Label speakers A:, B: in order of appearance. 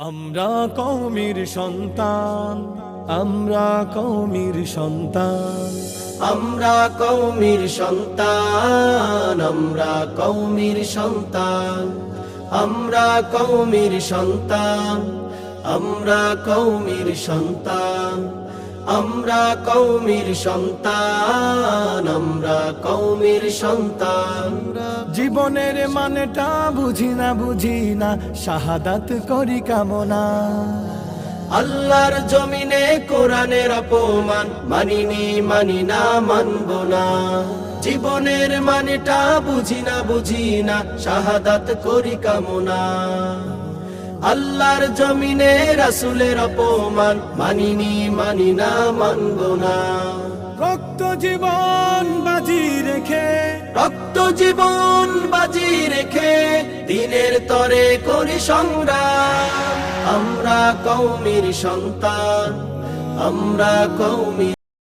A: আমরা কৌমির সন্তান, আমরা কৌমির সন্তান।
B: আমরা কৌমির সন্তান, আমরা কৌমির সন্তান। আমরা কৌমির সন্তান, আমরা কৌমির সন্তান। আমরা কৌমির সন্তান। কৌমির সন্তান।
A: জীবনের মানেটা বুঝি না বুঝি না শাহাদাত করি কামনা।
B: আল্লাহর জমিনে কোরআনের অপমান মানিনি মানি না মানব না। জীবনের মানেটা বুঝি না বুঝি না শাহাদাত করি কামনা। আল্লাহর জমিনে রাসুলের অপমান মানিনি মানি না মানব না।
A: রক্ত জীবন
B: জীবন বাজি রেখে দিনের তরে করি সংগ্রাম। আমরা কৌমির সন্তান আমরা কৌমির